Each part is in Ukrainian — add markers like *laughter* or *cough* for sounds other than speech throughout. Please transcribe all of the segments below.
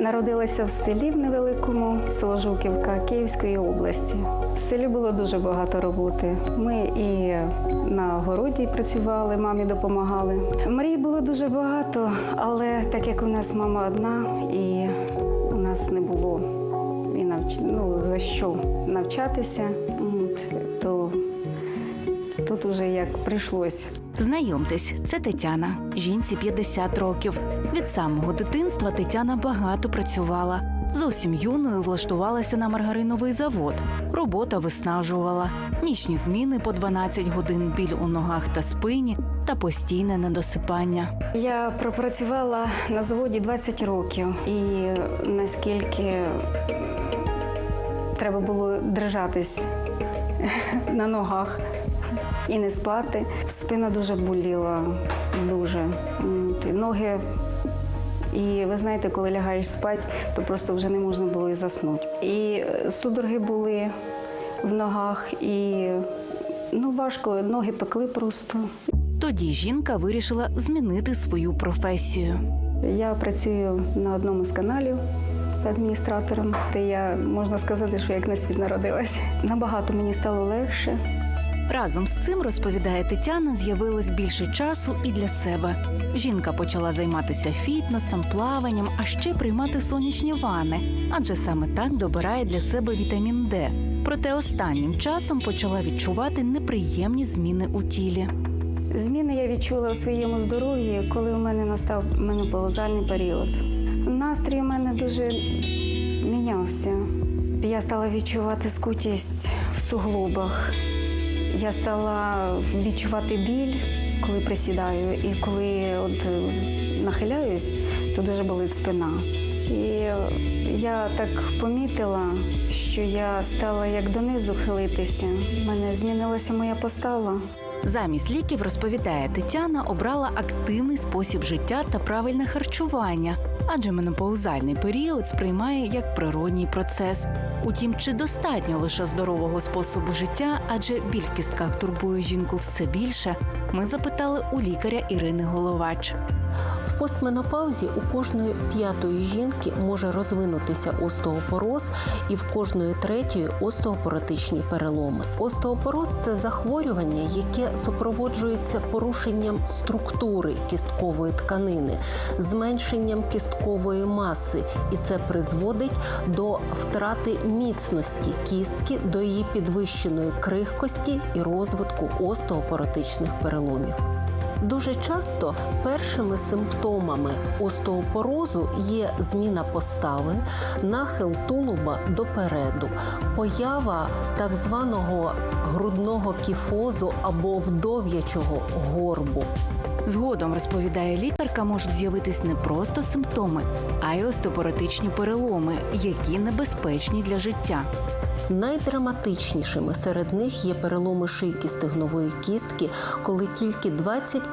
Народилася в селі в невеликому, село Жуківка Київської області. В селі було дуже багато роботи. Ми і на городі працювали, мамі допомагали. Мрій було дуже багато, але так як у нас мама одна, і у нас не було і навч... ну, за що навчатися, то тут уже як прийшлось. Знайомтесь, це Тетяна. Жінці 50 років. Від самого дитинства Тетяна багато працювала. Зовсім юною влаштувалася на маргариновий завод. Робота виснажувала. Нічні зміни по 12 годин біль у ногах та спині та постійне недосипання. Я пропрацювала на заводі 20 років, і наскільки треба було держатись *laughs* на ногах і не спати. Спина дуже боліла, дуже. Ноги. І ви знаєте, коли лягаєш спати, то просто вже не можна було і заснути. І е, судороги були в ногах, і ну, важко, ноги пекли просто. Тоді жінка вирішила змінити свою професію. Я працюю на одному з каналів адміністратором, де я можна сказати, що як на світ народилася. Набагато мені стало легше. Разом з цим розповідає Тетяна, з'явилось більше часу і для себе. Жінка почала займатися фітнесом, плаванням, а ще приймати сонячні ванни, адже саме так добирає для себе вітамін Д. Проте останнім часом почала відчувати неприємні зміни у тілі. Зміни я відчула у своєму здоров'ї, коли у мене настав менопаузальний період. Настрій у мене дуже мінявся. Я стала відчувати скутість в суглобах. Я стала відчувати біль, коли присідаю, і коли от е, нахиляюсь, то дуже болить спина. І я так помітила, що я стала як донизу хилитися. У мене змінилася моя постава. Замість ліків розповідає Тетяна, обрала активний спосіб життя та правильне харчування, адже менопаузальний період сприймає як природній процес. Утім, чи достатньо лише здорового способу життя, адже біль в кістках турбує жінку все більше, ми запитали у лікаря Ірини Головач. В постменопаузі у кожної п'ятої жінки може розвинутися остеопороз і в кожної третьої остеопоротичні переломи. Остеопороз це захворювання, яке супроводжується порушенням структури кісткової тканини, зменшенням кісткової маси, і це призводить до втрати міцності кістки, до її підвищеної крихкості і розвитку остеопоротичних переломів переломів. Дуже часто першими симптомами остеопорозу є зміна постави, нахил тулуба допереду, поява так званого грудного кіфозу або вдов'ячого горбу. Згодом розповідає лікарка, можуть з'явитись не просто симптоми, а й остеопоротичні переломи, які небезпечні для життя. Найдраматичнішими серед них є переломи шийки стегнової кістки, коли тільки 25%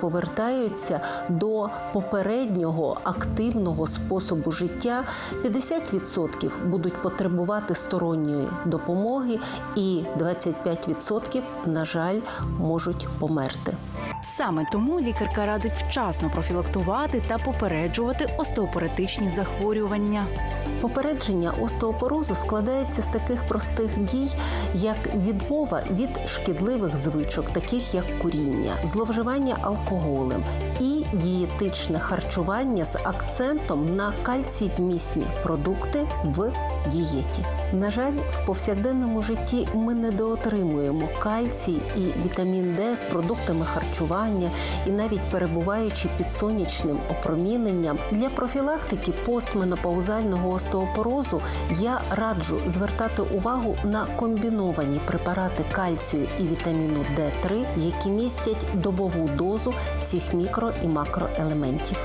повертаються до попереднього активного способу життя, 50% будуть потребувати сторонньої допомоги, і 25%, на жаль, можуть померти. Саме тому лікарка радить вчасно профілактувати та попереджувати остеопоротичні захворювання. Попередження остеопорозу складається з таких простих дій, як відмова від шкідливих звичок, таких як куріння, зловживання алкоголем і дієтичне харчування з акцентом на кальцій вмісні продукти в дієті. На жаль, в повсякденному житті ми недоотримуємо кальцій і вітамін Д з продуктами харчування і навіть перебуваючи під сонячним опроміненням для профілактики постменопаузального остеопорозу я раджу звертати увагу на комбіновані препарати кальцію і вітаміну Д3, які містять добову дозу цих мікро і макроелементів.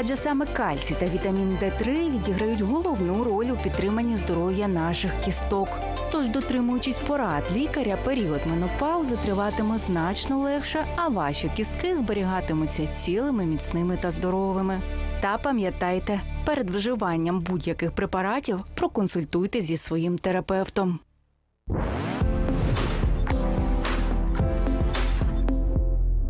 Адже саме кальцій та вітамін Д3 відіграють головну роль у підтриманні здоров'я наших кісток. Тож, дотримуючись порад лікаря, період менопаузи триватиме значно легше, а ваші кістки зберігатимуться цілими, міцними та здоровими. Та пам'ятайте, перед вживанням будь-яких препаратів проконсультуйте зі своїм терапевтом.